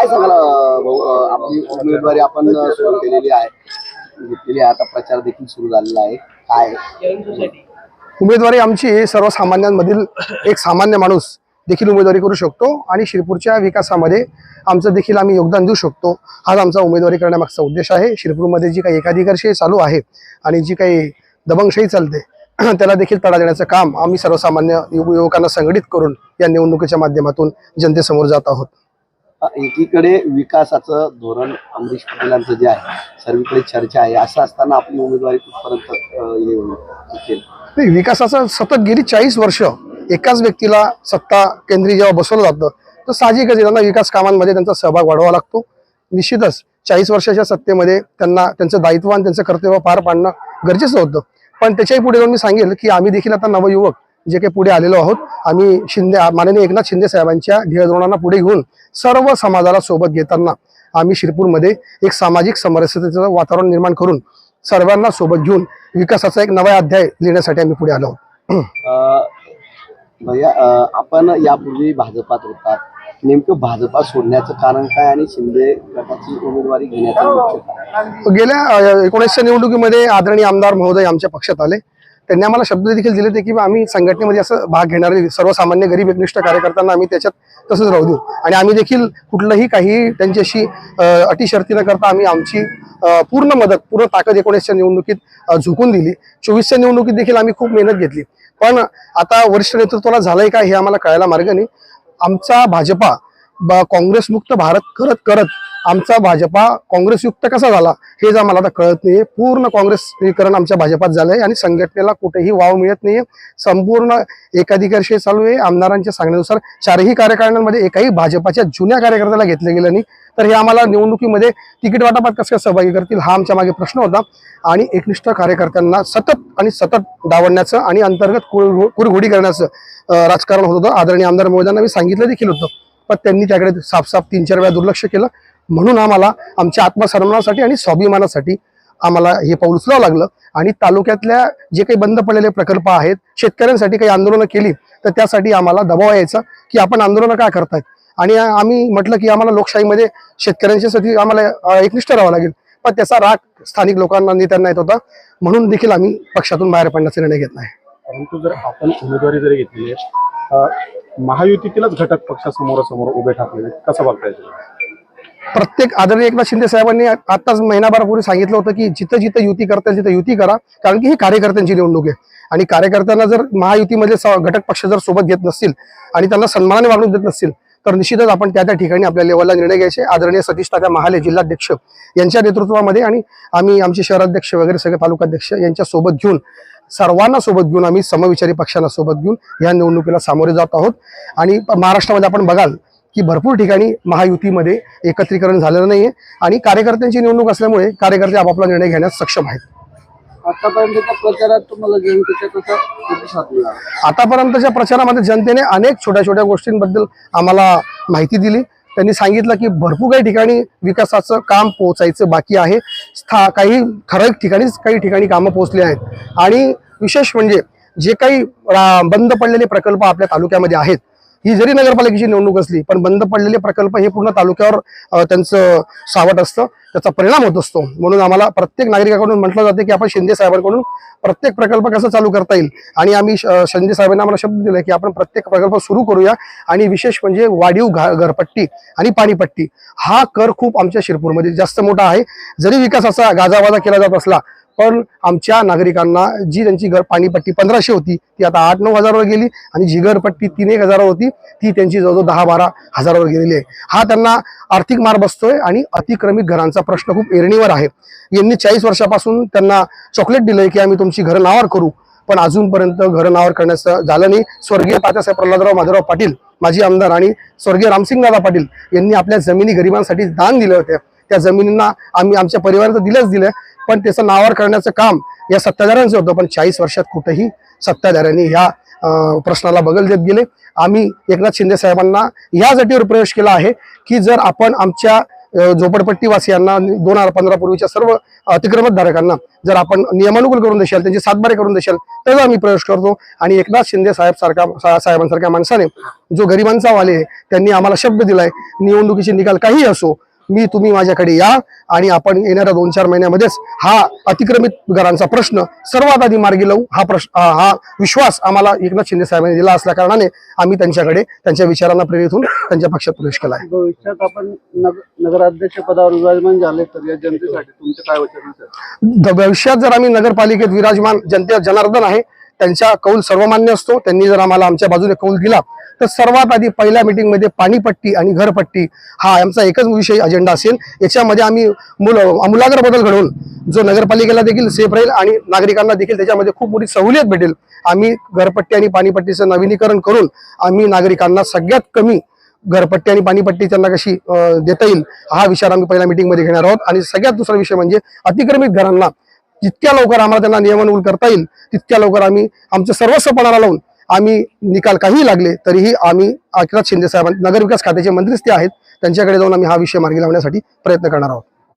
काय सांगाल भाऊ? आपली उमेदवारी आपण सुरू केलेली आहे. घेतलेली आहे. आता प्रचार देखील सुरू झालेला आहे. काय? उमेदवारी आमची सर्वसामान्यांमधील एक सामान्य माणूस देखील उमेदवारी करू शकतो आणि शिरपूरच्या विकासामध्ये आमचं देखील आम्ही योगदान देऊ शकतो. हाच आमचा उमेदवारी करण्यामागचा उद्देश आहे. शिरपूरमध्ये जी काही एकाधिकारशाही चालू आहे आणि जी काही दबंगशाही चालते त्याला देखील तडा देण्याचं काम आम्ही सर्वसामान्य युव- युवकांना संघटित करून या निवडणुकीच्या माध्यमातून जनतेसमोर जात आहोत. एकीकडे विकासाचं धोरण अमरीश पटेलांचं जे आहे सर्वीकडे चर्चा आहे असं असताना आपली उमेदवारी कुठपर्यंत हे नाही, विकासाचं सतत गेली चाळीस वर्ष एकाच व्यक्तीला सत्ता केंद्रीय जेव्हा बसवलं जातं तर साहजिकच त्यांना विकास कामांमध्ये त्यांचा सहभाग वाढवावा लागतो. निश्चितच चाळीस वर्षाच्या सत्तेमध्ये त्यांना त्यांचं दायित्व आणि त्यांचं कर्तव्य पार पाडणं गरजेचं होतं. पण त्याच्याही पुढे जाऊन मी सांगेल की आम्ही देखील आता नवयुवक जे काही पुढे आलेलो आहोत आम्ही शिंदे माननीय एकनाथ शिंदे साहेबांच्या ध्येयधोरणांना पुढे घेऊन सर्व समाजाला सोबत घेताना आम्ही शिरपूरमध्ये एक सामाजिक समरसतेचं वातावरण निर्माण करून सर्वांना सोबत घेऊन विकासाचा एक नवा अध्याय लिहिण्यासाठी आम्ही पुढे आलो आहोत. आपण यापूर्वी भाजपात होतात नेमकं भाजपा सोडण्याचं कारण काय आणि शिंदे गटाची उमेदवारी घेण्याचं गेल्या अ, एकोणीसच्या निवडणुकीमध्ये आदरणीय आमदार महोदय आमच्या पक्षात आले. त्यांनी आम्हाला शब्द देखील दिले होते की आम्ही संघटनेमध्ये असं भाग घेणारे सर्वसामान्य गरीब एकनिष्ठ कार्यकर्त्यांना आम्ही त्याच्यात तसंच राहू देऊ. आणि आम्ही देखील कुठलंही काही त्यांच्याशी अटी शर्ती न करता आम्ही आमची पूर्ण मदत पूर्ण ताकद एकोणीसच्या निवडणुकीत झुकून दिली. चोवीसच्या निवडणुकीत देखील आम्ही खूप मेहनत घेतली. पण आता वरिष्ठ नेतृत्वाला झालंय का हे आम्हाला कळायला मार्ग नाही. आमचा भाजपा काँग्रेसमुक्त भारत करत करत आमचा भाजपा काँग्रेसयुक्त कसा झाला हे जर आम्हाला आता कळत नाही पूर्ण काँग्रेसीकरण आमच्या भाजपात झालं आहे आणि संघटनेला कुठेही वाव मिळत नाही संपूर्ण एकाधिकारशी चालू आहे. आमदारांच्या सांगण्यानुसार चारही कार्यकारिण्यांमध्ये एकाही भाजपाच्या जुन्या कार्यकर्त्याला घेतलं गेलं नाही. तर हे आम्हाला निवडणुकीमध्ये तिकीट वाटपात कसं काय सहभागी करतील हा आमच्या मागे प्रश्न होता. आणि एकनिष्ठ कार्यकर्त्यांना सतत आणि सतत डावडण्याचं आणि अंतर्गत कुरघोडी करण्याचं राजकारण होत होतं. आदरणीय आमदार महोदयांना मी सांगितलं देखील होतं. पण त्यांनी त्याकडे साफसाफ तीन चार वेळा दुर्लक्ष केलं. म्हणून आम्हाला आमच्या आत्मसन्मानासाठी आणि स्वाभिमानासाठी आम्हाला हे पाऊल उचलावं लागलं. आणि तालुक्यातल्या जे काही बंद पडलेले प्रकल्प आहेत शेतकऱ्यांसाठी काही आंदोलनं केली तर त्यासाठी आम्हाला दबाव यायचा की आपण आंदोलनं का करतायत? आणि आम्ही म्हटलं की आम्हाला लोकशाहीमध्ये शेतकऱ्यांच्यासाठी आम्हाला एकनिष्ठ राहावं लागेल. पण त्याचा राग स्थानिक लोकांना नेत्यांना येत होता. म्हणून देखील आम्ही पक्षातून बाहेर पडण्याचा निर्णय घेतला आहे. परंतु जर आपण उमेदवारी जरी घेतली आहे महायुतीतीलच घटक पक्ष समोरासमोर उभे ठाकले कसं बघताय प्रत्येक आदरणीय एकनाथ शिंदे साहेबांनी आताच महिनाभरापूर्वी सांगितलं होतं की जिथं जिथं युती करता येईल तिथं युती करा कारण की ही कार्यकर्त्यांची निवडणूक आहे. आणि कार्यकर्त्यांना जर महायुतीमध्ये घटक पक्ष जर सोबत घेत नसतील आणि त्यांना सन्मानाने वागणूक देत नसतील तर निश्चितच आपण त्या त्या ठिकाणी आपल्या लेवलला निर्णय घ्यायचे. आदरणीय सतीश तात्या महाले जिल्हाध्यक्ष यांच्या नेतृत्वामध्ये आणि आम्ही आमचे शहराध्यक्ष वगैरे सगळे तालुकाध्यक्ष यांच्या सोबत घेऊन सर्वांना सोबत घेऊन आम्ही समविचारी पक्षांना सोबत घेऊन या निवडणुकीला सामोरे जात आहोत. आणि महाराष्ट्रामध्ये आपण बघाल की भरपूर ठिकाणी महायुतीमध्ये एकत्रीकरण झालेलं नाहीये. आणि कार्यकर्त्यांची निवडणूक असल्यामुळे कार्यकर्ते आपापला निर्णय घेण्यास सक्षम आहेत. आतापर्यंतच्या प्रचारात तुम्हाला जनतेचा कसा प्रतिसाद मिळाला? आतापर्यंतच्या प्रचारामध्ये जनतेने अनेक छोट्या छोट्या गोष्टींबद्दल आम्हाला माहिती दिली. त्यांनी सांगितलं की भरपूर काही ठिकाणी विकासाचं काम पोहोचायचं बाकी आहे. स्था काही ठराविक ठिकाणीच काही ठिकाणी कामं पोहोचली आहेत. आणि विशेष म्हणजे जे काही बंद पडलेले प्रकल्प आपल्या तालुक्यामध्ये आहेत ही जरी नगरपालिकेची निवडणूक असली पण बंद पडलेले प्रकल्प हे पूर्ण तालुक्यावर त्यांचं सावट असतं. त्याचा परिणाम होत असतो. म्हणून आम्हाला प्रत्येक नागरिकाकडून म्हटलं जाते की आपण शिंदे साहेबांकडून प्रत्येक प्रकल्प कसा चालू करता येईल? आणि आम्ही शिंदे साहेबांना आम्हाला शब्द दिला की आपण प्रत्येक प्रकल्प सुरू करूया. आणि विशेष म्हणजे वाढीव घा- घरपट्टी आणि पाणीपट्टी. हा कर खूप आमच्या शिरपूरमध्ये जास्त मोठा आहे. जरी विकासाचा गाजावाजा केला जात असला पण आमच्या नागरिकांना जी त्यांची घर पाणीपट्टी पंधराशे होती ती आता आठ नऊ हजारावर गेली आणि जी घरपट्टी तीन एक हजारावर होती ती त्यांची जवळजवळ दहा बारा हजारावर गेलेली आहे. हा त्यांना आर्थिक मार बसतोय आणि अतिक्रमित घरांचा प्रश्न खूप एरणीवर आहे. यांनी चाळीस वर्षापासून त्यांना चॉकलेट दिलंय की आम्ही तुमची घरं नावावर करू पण अजूनपर्यंत घरं नावावर करण्याचं झालं नाही. स्वर्गीय तात्यासाहेब प्रल्हादराव माधवराव पाटील माजी आमदार आणि स्वर्गीय रामसिंग दादा पाटील यांनी आपल्या जमिनी गरिबांसाठी दान दिले होते. त्या जमिनींना आम्ही आमच्या परिवाराचं दिलंच दिलं पण त्याचं नावावर करण्याचं काम या सत्ताधाऱ्यांचं होतं. पण चाळीस वर्षात कुठेही सत्ताधाऱ्यांनी ह्या प्रश्नाला बगल देत गेले. आम्ही एकनाथ शिंदे साहेबांना या जाटीवर प्रवेश केला आहे की जर आपण आमच्या झोपडपट्टीवासियांना दोन हजार पंधरा पूर्वीच्या सर्व अतिक्रमतधारकांना जर आपण नियमानुकूल करून देशाल त्यांची सातबारे करून देशाल तर आम्ही प्रवेश करतो. आणि एकनाथ शिंदे साहेब सारखा सा- साहेबांसारख्या माणसाने जो गरिबांचा वाले त्यांनी आम्हाला शब्द दिलाय निवडणुकीचे निकाल काही असो मी तुम्ही माझ्याकडे या आणि आपण येणाऱ्या दोन चार महिन्यामध्येच हा अतिक्रमित घरांचा प्रश्न सर्वात आधी मार्गी लावू. हा प्रश्न हा विश्वास आम्हाला एकनाथ शिंदे साहेबांनी दिला असल्या कारणाने आम्ही त्यांच्याकडे त्यांच्या विचारांना प्रेरित होऊन त्यांच्या पक्षात प्रवेश केला आहे. भविष्यात आपण नग- नगराध्यक्ष पदावर विराजमान झाले तर या जनतेसाठी तुमचे काय वचन भविष्यात जर आम्ही नगरपालिकेत विराजमान जनते जनार्दन आहे त्यांचा कौल सर्वमान्य असतो. त्यांनी जर आम्हाला आमच्या बाजूने कौल दिला तर सर्वात आधी पहिल्या मीटिंगमध्ये पाणीपट्टी आणि घरपट्टी हा आमचा एकच विषय अजेंडा असेल. याच्यामध्ये आम्ही मुल आमूलाग्र बदल घडवून जो नगरपालिकेला देखील सेफ राहील आणि नागरिकांना देखील त्याच्यामध्ये खूप मोठी सहुलियत भेटेल. आम्ही घरपट्टी आणि पाणीपट्टीचं नवीनीकरण करून आम्ही नागरिकांना सगळ्यात कमी घरपट्टी आणि पाणीपट्टी त्यांना कशी देता येईल हा विचार आम्ही पहिल्या मीटिंगमध्ये घेणार आहोत. आणि सगळ्यात दुसरा विषय म्हणजे अतिक्रमित घरांना जितक्या लवकर आम्हाला त्यांना नियमानुकूल करता येईल तितक्या लवकर आम्ही आमचं सर्वस्वपणाला लावून आम्ही निकाल काही लागले तरीही आम्ही एकनाथ शिंदे साहेबां नगरविकास खात्याचे मंत्रीच ते आहेत त्यांच्याकडे जाऊन आम्ही हा विषय मार्गी लावण्यासाठी प्रयत्न करणार आहोत.